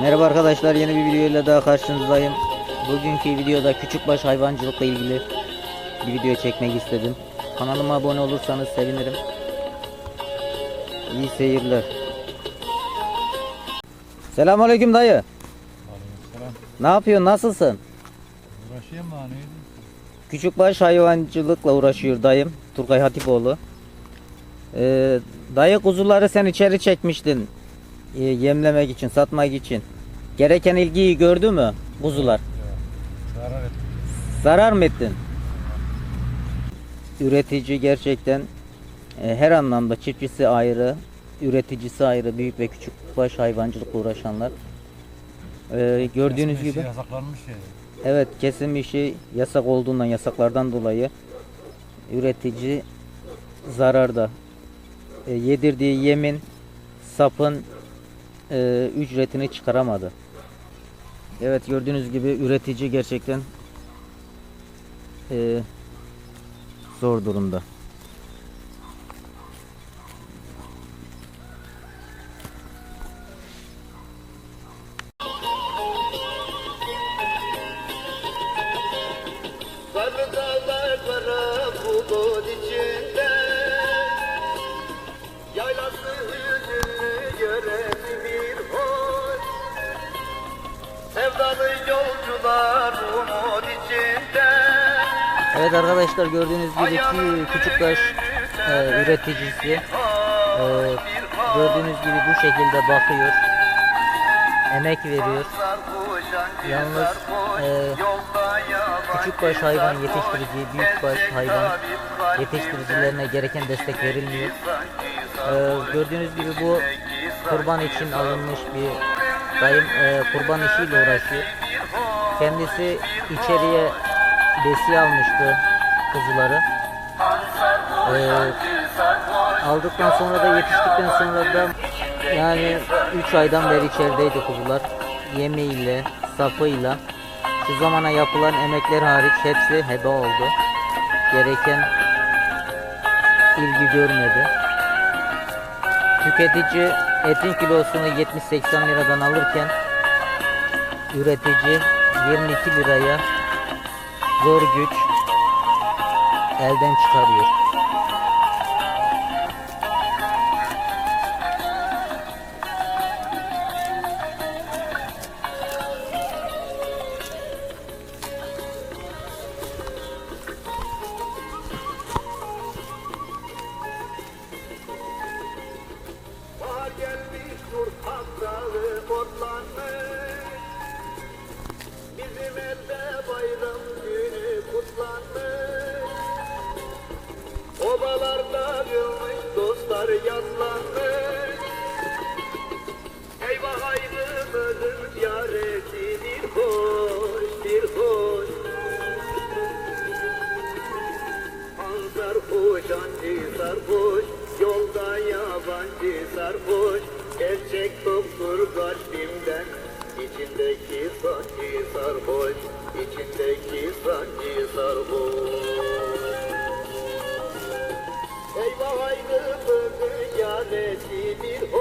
Merhaba arkadaşlar yeni bir videoyla daha karşınızdayım. Bugünkü videoda küçükbaş hayvancılıkla ilgili bir video çekmek istedim. Kanalıma abone olursanız sevinirim. İyi seyirler. Selamünaleyküm dayı. Aleykümselam. Ne yapıyorsun? Nasılsın? Uğraşayım mı neydi? Küçükbaş hayvancılıkla uğraşıyor dayım. Turgay Hatipoğlu. Ee, dayı kuzuları sen içeri çekmiştin. E, yemlemek için, satmak için. Gereken ilgiyi gördü mü kuzular? Zarar et. Zarar mı ettin? Üretici gerçekten e, her anlamda çiftçisi ayrı, üreticisi ayrı, büyük ve küçük baş hayvancılıkla uğraşanlar. E, gördüğünüz Resmi gibi işi Yasaklanmış ya. evet kesim işi yasak olduğundan yasaklardan dolayı üretici zararda. E, yedirdiği yemin sapın e, ücretini çıkaramadı. Evet gördüğünüz gibi üretici gerçekten e, zor durumda. Evet arkadaşlar gördüğünüz gibi ki küçükbaş e, üreticisi e, gördüğünüz gibi bu şekilde bakıyor. Emek veriyor. Yalnız e, küçükbaş hayvan yetiştirici, büyükbaş hayvan yetiştiricilerine gereken destek verilmiyor. E, gördüğünüz gibi bu kurban için alınmış bir dayım e, kurban işiyle uğraşıyor. Kendisi içeriye besi almıştı kuzuları. Ee, aldıktan sonra da yetiştikten sonra da yani 3 aydan beri içerideydi kuzular. Yemeğiyle, sapıyla. Şu zamana yapılan emekler hariç hepsi heba oldu. Gereken ilgi görmedi. Tüketici etin kilosunu 70-80 liradan alırken üretici 22 liraya zor güç elden çıkarıyor. Eyvah ayrımızın ziyareti bir hoş bir hoş. An sarhoş, ancı sarhoş Yolda yabancı sarhoş. Gerçek doktor kalbimden İçindeki sancı sarhoş İçindeki দেশি নির্ভ